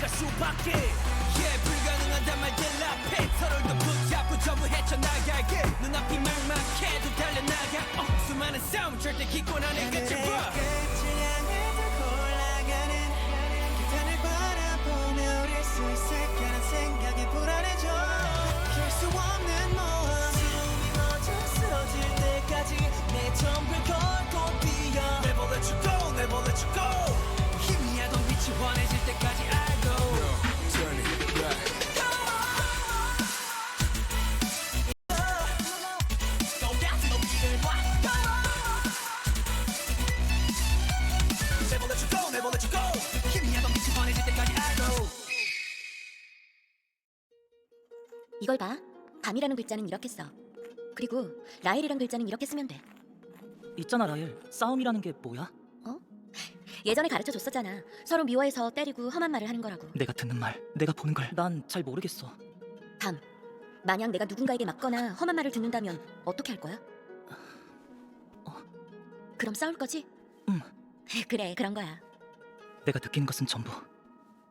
갈 수밖에 yeah, 불가능하단 말들 앞에 서로를 더 붙잡고 전부 헤쳐나가게. 눈앞이 막막해도 달려나가. 어, 수많은 싸움 절대 기권 안에 끝을 봐. 끝을 향해 더 올라가는 계단을 바라보며 우릴 수 있을까란 생각에 불안해져. 킬수 없는 모험 숨이 멎어 쓰러질 때까지 내 전부를 걸 걸 봐. 밤이라는 글자는 이렇게 써. 그리고 라일이란 글자는 이렇게 쓰면 돼. 있잖아 라일 싸움이라는 게 뭐야? 예전에 가르쳐 줬었잖아. 서로 미워해서 때리고 험한 말을 하는 거라고. 내가 듣는 말 내가 보는 걸 난 잘 모르겠어 밤. 만약 내가 누군가에게 맞거나 험한 말을 듣는다면 어떻게 할 거야? 어. 그럼 싸울 거지? 응. 그래, 그런 거야. 내가 느끼는 것은 전부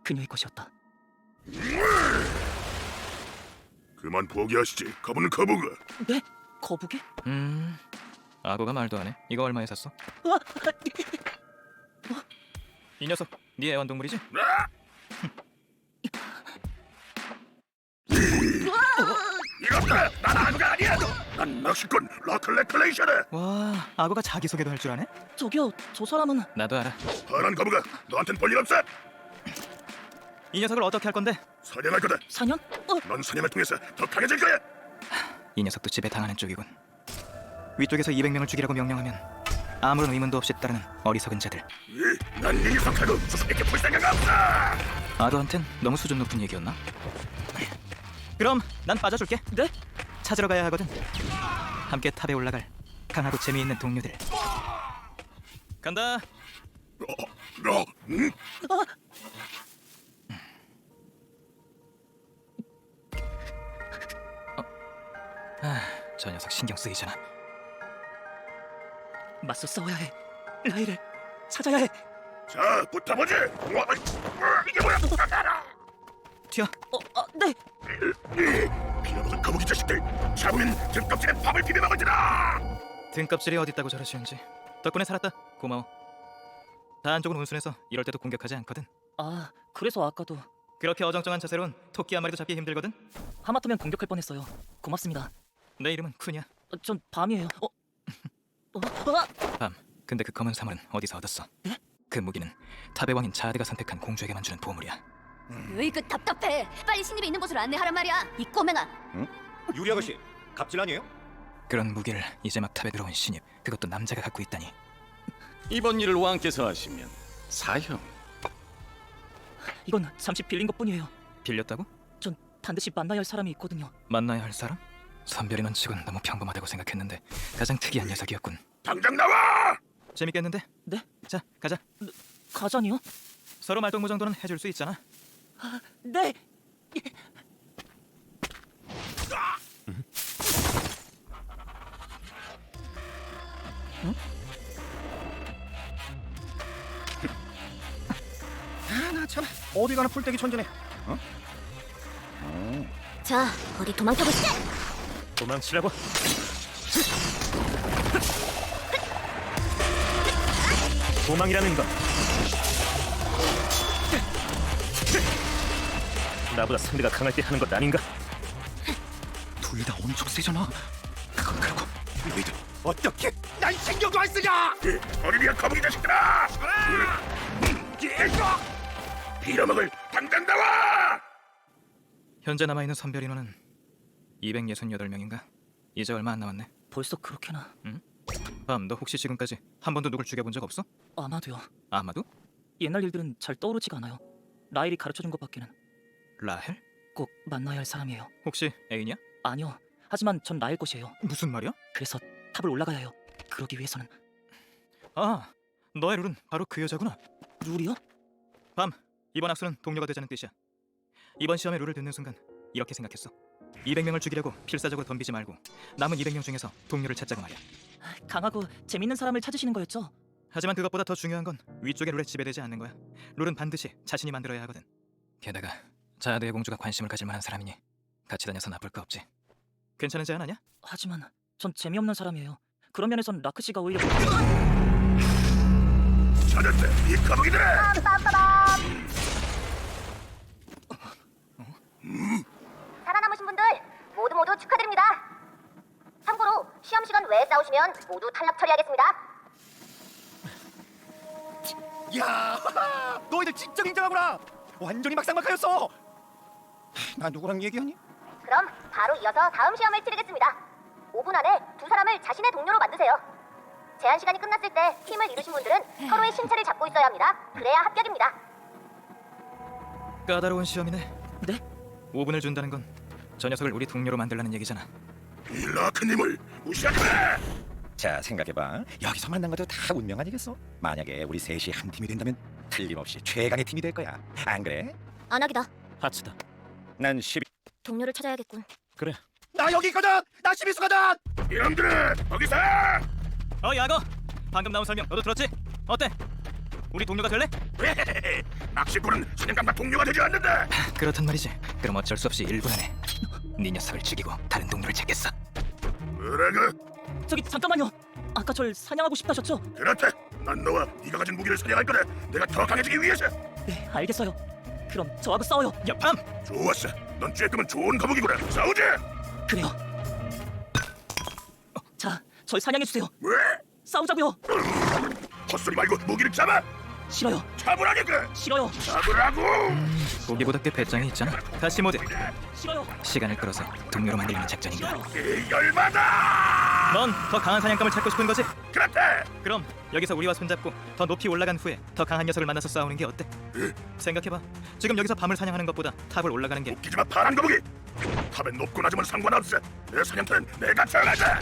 그녀의 것이었다 그만 포기하시지. 가보는 가보가. 네? 거북이? 음, 아고가 말도 안 해. 이거 얼마에 샀어? 아, 이 녀석, 네 애완동물이지? 이것다. 난 아무가 아니야. 난 낚시꾼 라클레클레이션에 와, 아고가 자기소개도 할 줄 아네? 저기요 저 사람은 나도 알아. 파란 가부가 너한텐 볼일 없어. 이 녀석을 어떻게 할 건데? 사냥할 거다. 사냥? 어, 넌 사냥을 통해서 더 강해질 거야. 이 녀석도 집에 당하는 쪽이군. 위쪽에서 200명을 죽이라고 명령하면 아무런 의문도 없이 따르는 어리석은 자들. 이, 난네 녀석하고 수수께끼 볼 생각 없어. 아고한텐 너무 수준 높은 얘기였나? 그럼 난 빠져줄게. 네? 찾으러 가야 하거든. 함께 탑에 올라갈 강하고 재미있는 동료들. 간다. 너, 응? 저 녀석 신경 쓰이잖아. 맞서 싸워야 해 라일을 찾아야 해 자, 붙어보지. 와, 어, 이게 뭐야? 튀어. 어, 아, 네 빌어먹은 거북이 자식들. 잡으면 등껍질에 밥을 비벼 먹을지라. 등껍질이 어딨다고 저러 쉬운지. 덕분에 살았다. 고마워. 다 한 쪽은 온순해서 이럴 때도 공격하지 않거든. 아 그래서 아까도 그렇게 어정쩡한 자세론 토끼 한 마리도 잡기 힘들거든. 하마터면 공격할 뻔했어요 고맙습니다 내 이름은 쿤이야. 어, 전 밤이에요 어? 어? 아! 밤. 근데 그 검은 사물은 어디서 얻었어? 네? 그 무기는 탑의 왕인 자드가 선택한 공주에게만 주는 보물이야. 으이그 답답해. 빨리 신입이 있는 곳으로 안내하란 말이야. 이 꼬맹아. 유리 아가씨 갑질 아니에요? 그런 무기를 이제 막 탑에 들어온 신입, 그것도 남자가 갖고 있다니. 이번 일을 왕께서 하시면 사형 이건 잠시 빌린 것뿐이에요 빌렸다고? 전 반드시 만나야 할 사람이 있거든요 만나야 할 사람? 선별이는 치곤 너무 평범하다고 생각했는데 가장 특이한 녀석이었군. 당장 나와. 재밌겠는데? 네? 자, 가자. 가자니요? 서로 말동무 정도는 해줄 수 있잖아. 네 아 나 참 어디 가나 풀떼기 천재네 자, 어디 도망쳐보시지. 도망치라고 도망이라는 건 나보다 상대가 강할 때 하는 것 아닌가? 둘 다 엄청 세잖아 그건 그렇고 너희들 어떻게 날 신경도 안 쓰냐 이 어린이야 거북이 자식들아. 빌어먹을 당장 나와. 현재 남아 있는 선별 인원은 268명인가? 이제 얼마 안 남았네. 벌써 그렇게나 밤, 너 혹시 지금까지 한 번도 누굴 죽여본 적 없어? 아마도요 아마도? 옛날 일들은 잘 떠오르지가 않아요 라일이 가르쳐준 것밖에는 라헬? 꼭 만나야 할 사람이에요 혹시 애인이야? 아니요 하지만 전 라일 것이에요 무슨 말이야? 그래서 탑을 올라가야 해요 그러기 위해서는 아, 너의 룰은 바로 그 여자구나. 룰이요? 밤, 이번 학수는 동료가 되자는 뜻이야. 이번 시험의 룰을 듣는 순간 이렇게 생각했어. 200명을 죽이려고 필사적으로 덤비지 말고 남은 200명 중에서 동료를 찾자고 말이야. 강하고 재밌는 사람을 찾으시는 거였죠? 하지만 그것보다 더 중요한 건 위쪽의 룰에 지배되지 않는 거야. 룰은 반드시 자신이 만들어야 하거든. 게다가 자야드의 공주가 관심을 가질 만한 사람이니 같이 다녀서 나쁠 거 없지. 괜찮은 제안 아니야? 하지만 전 재미없는 사람이에요. 그런 면에선 라크 씨가 오히려 찾았다 이 거북이들아 살아남으신 분들 축하드립니다. 참고로 시험 시간 외에 싸우시면 모두 탈락 처리하겠습니다. 야, 너희들 진짜 굉장하구나. 완전히 막상막하였어. 나 누구랑 얘기하니? 그럼 바로 이어서 다음 시험을 치르겠습니다. 5분 안에 두 사람을 자신의 동료로 만드세요. 제한 시간이 끝났을 때 팀을 이루신 분들은 서로의 신체를 잡고 있어야 합니다. 그래야 합격입니다. 까다로운 시험이네. 네? 5분을 준다는 건 저 녀석을 우리 동료로 만들라는 얘기잖아. 이 라크님을 무시하지 마 자, 생각해봐. 여기서 만난 것도 다 운명 아니겠어? 만약에 우리 셋이 한 팀이 된다면 틀림없이 최강의 팀이 될 거야. 안 그래? 안하기다. 하츠다. 난 12. 동료를 찾아야겠군. 그래. 나 여기 있거든. 나 12수거든. 이놈들아 거기서 어 야거 방금 나온 설명 너도 들었지? 어때? 우리 동료가 될래? 낚시꾼은 사냥감과 동료가 되지 않는다 그렇단 말이지. 그럼 어쩔 수 없이 1분 안에 네 녀석을 죽이고 다른 동료를 찾겠어. 뭐라고? 저기 잠깐만요. 아까 절 사냥하고 싶다셨죠? 그렇다 난 너와 네가 가진 무기를 사냥할 거다 내가 더 강해지기 위해서 네, 알겠어요. 그럼 저하고 싸워요. 야 밤! 좋았어 넌 쬐끔은 좋은 거북이구나 싸우자 그래요. 어, 자, 절 사냥해 주세요. 왜? 싸우자고요. 헛소리 말고 무기를 잡아 싫어요. 잡으라니까 싫어요. 잡으라고 고기보다 꽤 배짱이 있잖아. 다시 모드. 싫어요. 시간을 끌어서 동료로 만들려는 작전인가? 이 열받아 넌 더 강한 사냥감을 찾고 싶은 거지? 그렇다 그럼 여기서 우리와 손잡고 더 높이 올라간 후에 더 강한 녀석을 만나서 싸우는 게 어때? 생각해봐. 지금 여기서 밤을 사냥하는 것보다 탑을 올라가는 게 웃기지마 파란 거북이 탑에 높고 낮으면 상관없어 내 사냥터는 내가 정하자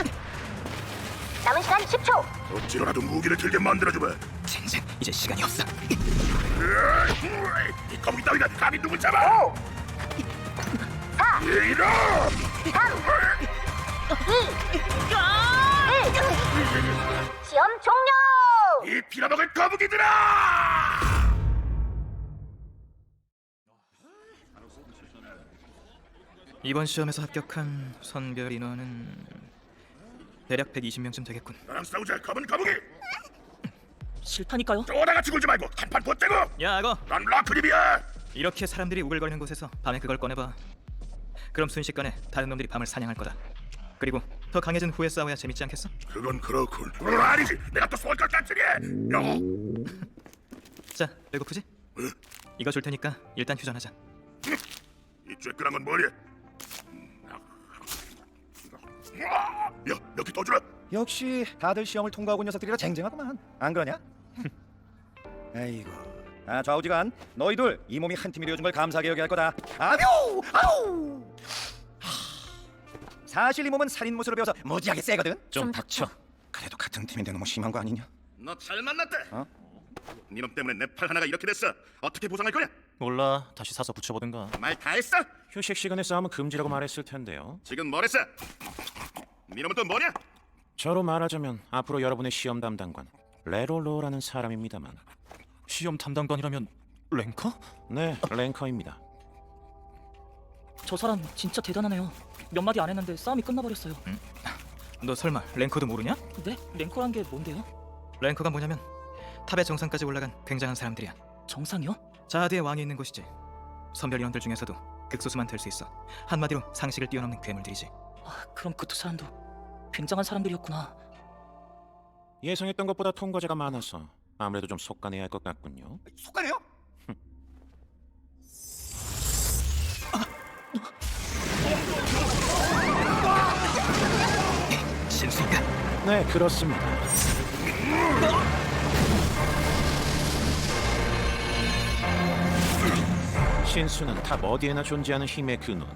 남은 시간 10초. 어찌로라도 무기를 들게 만들어주마 젠장 이제 시간이 없어. 이 거북이 따위가 감히 누굴 잡아 이놈 1. 시험 종료. 이 빌어먹을 거북이들아 이번 시험에서 합격한 선별 인원은 대략 120명쯤 되겠군. 나랑 싸우자 검은 거북이 싫다니까요. 쪼다가 죽을지 말고 한판 붙대고 야, 악어. 난 라크립이야 이렇게 사람들이 우글거리는 곳에서 밤에 그걸 꺼내봐. 그럼 순식간에 다른 놈들이 밤을 사냥할 거다. 그리고 더 강해진 후에 싸워야 재밌지 않겠어? 그건 그렇군 그건 아니지 내가 또쏠것 같으니 야, 자, 배고프지? 이거 줄 테니까 일단 휴전하자. 이 쬐끈한 건 뭐냐 야 여기 더 주라 역시 다들 시험을 통과하고 온 녀석들이라 쟁쟁하구만. 안 그러냐? 아이고. 아 좌우지간 너희들 이 몸이 한 팀이 되어준 걸 감사하게 여겨야 할 거다. 아뇨! 아우! 하, 사실 이 몸은 살인 무술을 배워서 무지하게 세거든. 좀 닥쳐. 그래도 같은 팀인데 너무 심한 거 아니냐? 너 잘 만났다 어? 니놈 때문에 내 팔 하나가 이렇게 됐어 어떻게 보상할 거냐 몰라 다시 사서 붙여보든가 말 다 했어 휴식 시간에 싸움은 금지라고 말했을 텐데요 지금 뭐랬어 니놈은 또 뭐냐 저로 말하자면 앞으로 여러분의 시험 담당관 레롤로라는 사람입니다만 시험 담당관이라면 랭커? 네 랭커입니다 저 사람 진짜 대단하네요. 몇 마디 안 했는데 싸움이 끝나버렸어요. 너 설마 랭커도 모르냐? 네? 랭커란 게 뭔데요? 랭커가 뭐냐면 탑의 정상까지 올라간 굉장한 사람들이야. 정상이요? 자하드의 왕이 있는 곳이지. 선별 인원들 중에서도 극소수만 될 수 있어. 한마디로 상식을 뛰어넘는 괴물들이지. 아, 그럼 그 두 사람도 굉장한 사람들이었구나. 예상했던 것보다 통과자가 많아서 아무래도 좀 속가내야 할 것 같군요 속가네요? 신수인가? 네 그렇습니다 신수는 탑 어디에나 존재하는 힘의 근원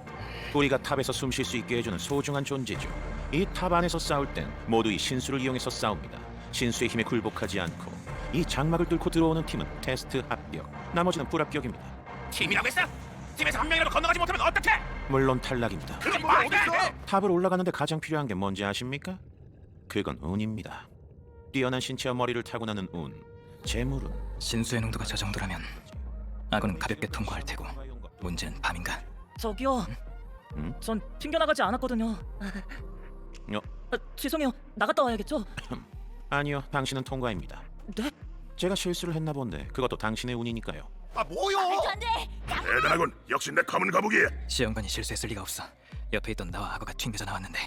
우리가 탑에서 숨 쉴 수 있게 해주는 소중한 존재죠 이 탑 안에서 싸울 땐 모두 이 신수를 이용해서 싸웁니다 신수의 힘에 굴복하지 않고 이 장막을 뚫고 들어오는 팀은 테스트 합격 나머지는 불합격입니다 팀이라고 했어 팀에서 한 명이라도 건너가지 못하면 어떡해? 물론 탈락입니다. 그게 뭐 어딨어? 탑을 올라가는데 가장 필요한 게 뭔지 아십니까? 그건 운입니다. 뛰어난 신체와 머리를 타고나는 운. 재물은 신수의 농도가 저 정도라면 아군은 가볍게 통과할 테고 문제는 밤인가? 저기요. 음? 전 튕겨나가지 않았거든요. 어? 아, 죄송해요. 나갔다 와야겠죠? 아니요, 당신은 통과입니다. 네? 제가 실수를 했나 본데 그것도 당신의 운이니까요. 아 뭐요? 안 돼. 대단하군. 역시 내 검은 거북이. 시험관이 실수했을 리가 없어. 옆에 있던 나와 악어가 튕겨져 나왔는데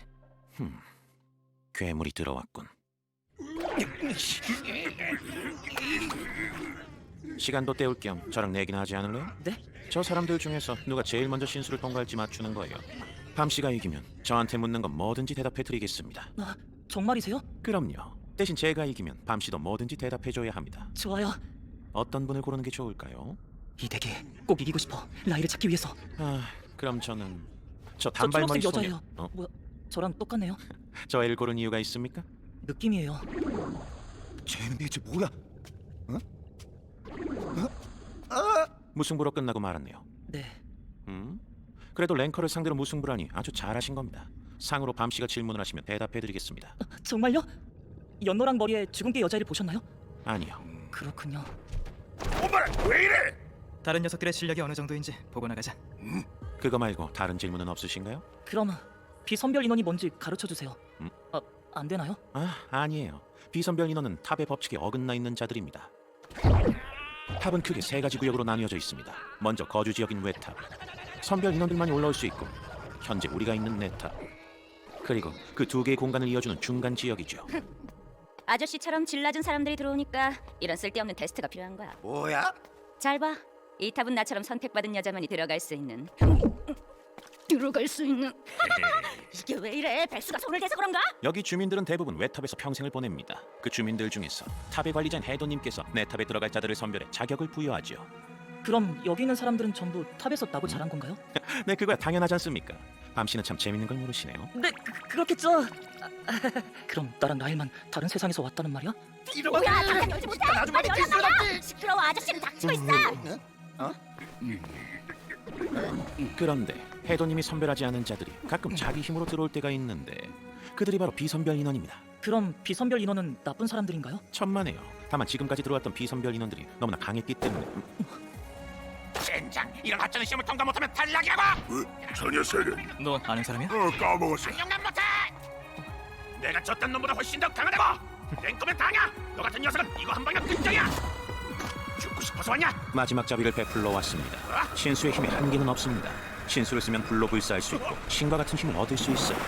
괴물이 들어왔군. 시간도 때울 겸 저랑 내기나 하지 않을래요? 네? 저 사람들 중에서 누가 제일 먼저 신수를 통과할지 맞추는 거예요. 밤 씨가 이기면 저한테 묻는 건 뭐든지 대답해 드리겠습니다. 아, 정말이세요? 그럼요. 대신 제가 이기면 밤 씨도 뭐든지 대답해 줘야 합니다. 좋아요. 어떤 분을 고르는 게 좋을까요? 이 대기 꼭 이기고 싶어. 라이를 찾기 위해서. 아, 그럼 저는 저 저 단발머리 초록색 소녀. 여자예요. 어? 뭐야? 저랑 똑같네요. 저 애를 고른 이유가 있습니까? 느낌이에요. 쟤는 대체 뭐야? 무승부로 끝나고 말았네요. 네. 음? 그래도 랭커를 상대로 무승부라니 아주 잘하신 겁니다. 상으로 밤 씨가 질문을 하시면 대답해 드리겠습니다. 정말요? 연노랑 머리에 주근깨 여자를 보셨나요? 아니요. 그렇군요. 오빠 왜 이래? 다른 녀석들의 실력이 어느 정도인지 보고 나가자. 그거 말고 다른 질문은 없으신가요? 그럼 비선별 인원이 뭔지 가르쳐 주세요. 음? 아, 안 되나요? 아, 아니에요. 비선별 인원은 탑의 법칙에 어긋나 있는 자들입니다. 탑은 크게 세 가지 구역으로 나뉘어져 있습니다. 먼저 거주 지역인 외탑. 선별 인원들만이 올라올 수 있고 현재 우리가 있는 내탑. 그리고 그 두 개의 공간을 이어주는 중간 지역이죠. 아저씨처럼 질 낮은 사람들이 들어오니까 이런 쓸데없는 테스트가 필요한 거야. 뭐야? 잘 봐. 이 탑은 나처럼 선택받은 여자만이 들어갈 수 있는. 들어갈 수 있는. 이게 왜 이래? 백수가 손을 대서 그런가? 여기 주민들은 대부분 외탑에서 평생을 보냅니다. 그 주민들 중에서 탑의 관리자인 해도님께서 내 탑에 들어갈 자들을 선별해 자격을 부여하죠. 그럼 여기 있는 사람들은 전부 탑에서 나고 자란 건가요? 네, 그거야 당연하지 않습니까? 밤 씨는 참 재밌는 걸 모르시네요. 네, 그, 그렇겠죠. 그럼 나랑 라일만 다른 세상에서 왔다는 말이야? 뭐야? 잠깐 열지 못해. 빨리 열란 말이야. 시끄러워. 아저씨는 닥치고 있어. 그런데 해도님이 선별하지 않은 자들이 가끔 자기 힘으로 들어올 때가 있는데 그들이 바로 비선별 인원입니다. 그럼 비선별 인원은 나쁜 사람들인가요? 천만에요. 다만 지금까지 들어왔던 비선별 인원들이 너무나 강했기 때문에 젠장 이런 하찮은 시험을 통과 못하면 탈락이라고. 저 녀석은 너 아는 사람이야? 어 까먹었어. 용납 못해. 내가 저딴 놈보다 훨씬 더 강하다고. 랭커면 다냐? 너 같은 녀석은 이거 한 방이면 끝장이야. 죽고 싶어서 왔냐? 마지막 자비를 베풀러 왔습니다. 신수의 힘에 한계는 없습니다. 신수를 쓰면 불로 불사할 수 있고 신과 같은 힘을 얻을 수 있어요.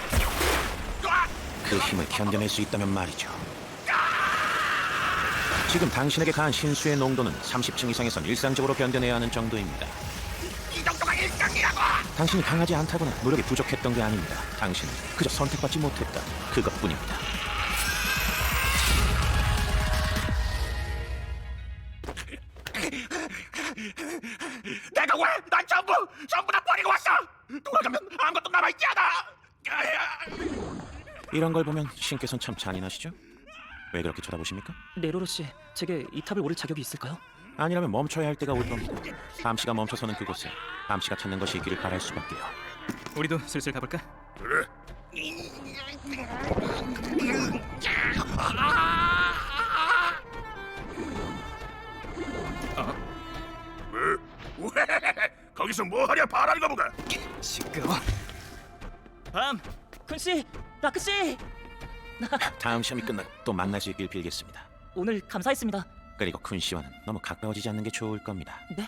그 힘을 견뎌낼 수 있다면 말이죠. 지금 당신에게 가한 신수의 농도는 30층 이상에선 일상적으로 견뎌내야 하는 정도입니다. 이 정도가 일장이라고. 당신이 강하지 않다거나 노력이 부족했던 게 아닙니다. 당신은 그저 선택받지 못했다. 그것뿐입니다. 내가 왜? 난 전부 전부 다 버리고 왔어. 돌아가면 아무것도 남아 있지 않아. 이런 걸 보면 신께선 참 잔인하시죠? 왜 그렇게 쳐다보십니까? 네로로 씨, 제게 이 탑을 오를 자격이 있을까요? 아니라면 멈춰야 할 때가 올 겁니다. 밤씨가 멈춰서는 그곳에 밤씨가 찾는 것이 있기를 바랄 수밖에요. 우리도 슬슬 가볼까? 그래. 왜? 거기서 뭐 하냐 바라는 거 보가. 시끄러워. 밤, 쿤 씨, 라크 씨, 다음 시험이 끝나 또 만날 수 있길 빌겠습니다. 오늘 감사했습니다. 그리고 쿤 씨와는 너무 가까워지지 않는 게 좋을 겁니다. 네?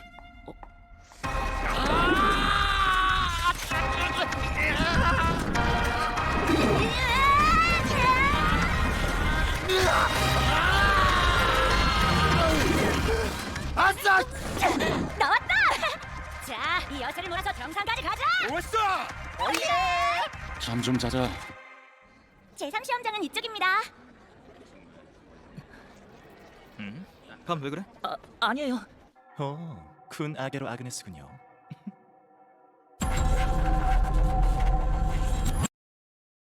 정상까지 가자. 잠좀 자자. 제3 시험장은 이쪽입니다. 밤왜 그래? 아, 아니에요. 어, 군 아게로 아그네스군요.